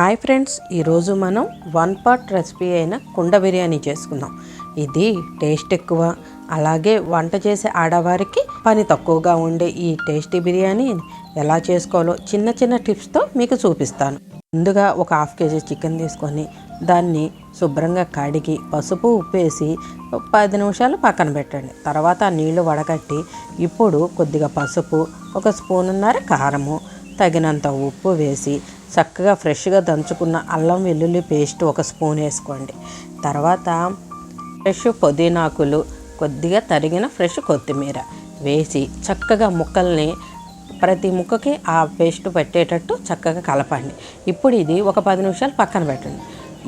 Hi friends ఈరోజు మనం one pot recipe అయిన కుండ బిర్యానీ చేసుకుందాం. ఇది టేస్ట్ ఎక్కువ అలాగే వంట చేసే ఆడవారికి పని తక్కువగా ఉండే ఈ టేస్టీ బిర్యానీ ఎలా చేసుకోవాలో చిన్న చిన్న టిప్స్తో మీకు చూపిస్తాను. ముందుగా ఒక హాఫ్ కేజీ చికెన్ తీసుకొని దాన్ని శుభ్రంగా కడిగి పసుపు ఉప్పేసి పది నిమిషాలు పక్కన పెట్టండి. తర్వాత నీళ్ళు వడగట్టి ఇప్పుడు కొద్దిగా పసుపు ఒక స్పూన్ ఉన్నర కారము తగినంత ఉప్పు వేసి చక్కగా ఫ్రెష్గా దంచుకున్న అల్లం వెల్లుల్లి పేస్ట్ ఒక స్పూన్ వేసుకోండి. తర్వాత ఫ్రెష్ పుదీనాకులు కొద్దిగా తరిగిన ఫ్రెష్ కొత్తిమీర వేసి చక్కగా ముక్కల్ని ప్రతి ముక్కకి ఆ పేస్ట్ పెట్టేటట్టు చక్కగా కలపండి. ఇప్పుడు ఇది ఒక పది నిమిషాలు పక్కన పెట్టండి.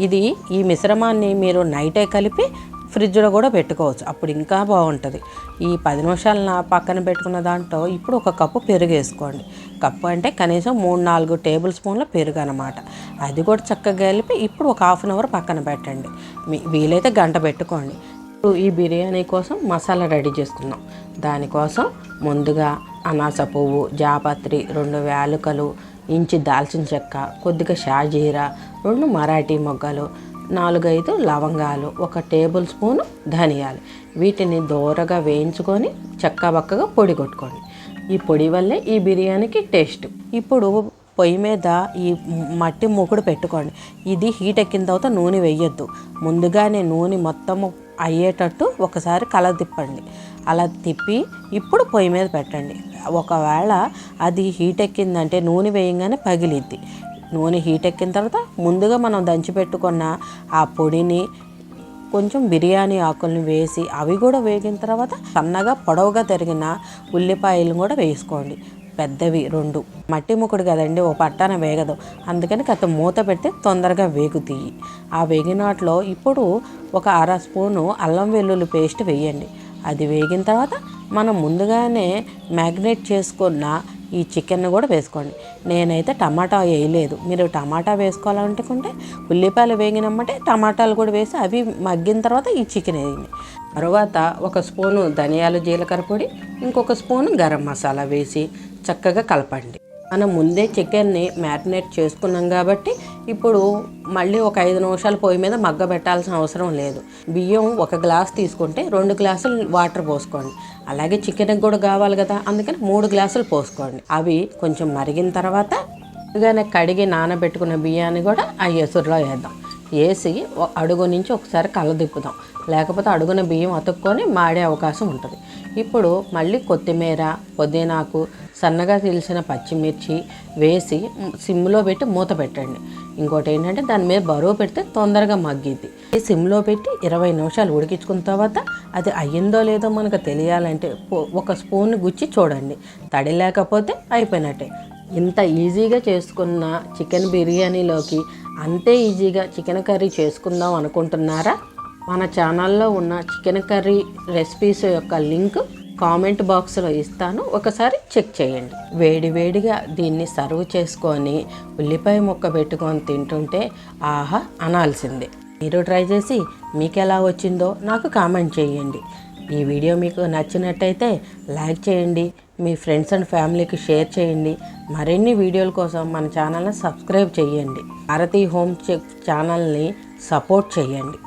ఇది ఈ మిశ్రమాన్ని మీరు నైటే కలిపి ఫ్రిడ్జ్లో కూడా పెట్టుకోవచ్చు. అప్పుడు ఇంకా బాగుంటుంది. ఈ పది నిమిషాలు పక్కన పెట్టుకున్న దాంట్లో ఇప్పుడు ఒక కప్పు పెరుగు వేసుకోండి. కప్పు అంటే కనీసం మూడు నాలుగు టేబుల్ స్పూన్ల పెరుగు అనమాట అది కూడా చక్కగా కలిపి ఇప్పుడు ఒక హాఫ్ అన్ అవర్ పక్కన పెట్టండి. మీ వీలైతే గంట పెట్టుకోండి. ఇప్పుడు ఈ బిర్యానీ కోసం మసాలా రెడీ చేసుకుందాం దానికోసం ముందుగా అనాస పువ్వు జాపత్రి రెండు వేలుకలు ఇంచి దాల్చిన చెక్క కొద్దిగా షాజీరా రెండు మరాఠీ మొగ్గలు నాలుగైదు లవంగాలు ఒక టేబుల్ స్పూను ధనియాలు. వీటిని దోరగా వేయించుకొని చక్కబక్కగా పొడి కొట్టుకోండి. ఈ పొడి వల్లే ఈ బిర్యానీకి టేస్ట్. ఇప్పుడు పొయ్యి మీద ఈ మట్టి మూకుడు పెట్టుకోండి. ఇది హీట్ ఎక్కిన తర్వాత నూనె వేయొద్దు. ముందుగానే నూనె మొత్తము అయ్యేటట్టు ఒకసారి కల తిప్పండి. అలా తిప్పి ఇప్పుడు పొయ్యి మీద పెట్టండి. ఒకవేళ అది హీట్ ఎక్కిందంటే నూనె వేయంగానే పగిలిద్ది. నూనె హీట్ ఎక్కిన తర్వాత ముందుగా మనం దంచి పెట్టుకున్న ఆ పొడిని కొంచెం బిర్యానీ ఆకుల్ని వేసి అవి కూడా వేగిన తర్వాత సన్నగా పొడవుగా తరిగిన ఉల్లిపాయలు కూడా వేసుకోండి. పెద్దవి రెండు. మట్టి ముక్కుడు కదండి ఓ పట్టాన వేగదు. అందుకని కథ మూత పెడితే తొందరగా వేగుతాయి. ఆ వేగినాట్లో ఇప్పుడు ఒక అర స్పూను అల్లం వెల్లుల్లి పేస్ట్ వేయండి. అది వేగిన తర్వాత మనం ముందుగానే మ్యాగ్నేట్ చేసుకున్న ఈ చికెన్ కూడా వేసుకోండి. నేనైతే టమాటా వేయలేదు. మీరు టమాటా వేసుకోవాలనుకుంటే ఉల్లిపాయలు వేగినమ్మంటే టమాటాలు కూడా వేసి అవి మగ్గిన తర్వాత ఈ చికెన్ వేయండి. తర్వాత ఒక స్పూను ధనియాలు జీలకర్ర పొడి ఇంకొక స్పూను గరం మసాలా వేసి చక్కగా కలపండి. మనం ముందే చికెన్ని మ్యారినేట్ చేసుకున్నాం కాబట్టి ఇప్పుడు మళ్ళీ ఒక ఐదు నిమిషాలు పొయ్యి మీద మగ్గ పెట్టాల్సిన అవసరం లేదు. బియ్యం ఒక గ్లాస్ తీసుకుంటే రెండు గ్లాసులు వాటర్ పోసుకోండి. అలాగే చికెన్కి కూడా కావాలి కదా అందుకని మూడు గ్లాసులు పోసుకోండి. అవి కొంచెం మరిగిన తర్వాత ముందుగానే కడిగి నానబెట్టుకున్న బియ్యాన్ని కూడా ఆ ఎసురులో వేద్దాం. వేసి అడుగు నుంచి ఒకసారి కళ్ళ తిప్పుదాం. లేకపోతే అడుగున బియ్యం అతుక్కొని మాడే అవకాశం ఉంటుంది. ఇప్పుడు మళ్ళీ కొత్తిమీర పుదీనాకు సన్నగా తెలిసిన పచ్చిమిర్చి వేసి సిమ్లో పెట్టి మూత పెట్టండి. ఇంకోటి ఏంటంటే దాని మీద బరువు పెడితే తొందరగా మగ్గిద్ది. ఈ సిమ్లో పెట్టి ఇరవై నిమిషాలు ఉడికించుకున్న తర్వాత అది అయ్యిందో లేదో మనకు తెలియాలంటే ఒక స్పూన్ గుచ్చి చూడండి. తడి లేకపోతే అయిపోయినట్టే. ఇంత ఈజీగా చేసుకున్న చికెన్ బిర్యానీలోకి అంతే ఈజీగా చికెన్ కర్రీ చేసుకుందాం అనుకుంటున్నారా? మన ఛానల్లో ఉన్న చికెన్ కర్రీ రెసిపీస్ యొక్క లింక్ కామెంట్ బాక్స్లో ఇస్తాను. ఒకసారి చెక్ చేయండి. వేడి వేడిగా దీన్ని సర్వ్ చేసుకొని ఉల్లిపాయ ముక్క పెట్టుకొని తింటుంటే ఆహా అనాల్సిందే. మీరు ట్రై చేసి మీకు ఎలా వచ్చిందో నాకు కామెంట్ చేయండి. ఈ వీడియో మీకు నచ్చినట్టయితే లైక్ చేయండి మీ ఫ్రెండ్స్ అండ్ ఫ్యామిలీకి షేర్ చేయండి మరిన్ని వీడియోల కోసం మన ఛానల్ని సబ్స్క్రైబ్ చేయండి. భారతీ హోమ్ చెక్ ఛానల్ని సపోర్ట్ చేయండి.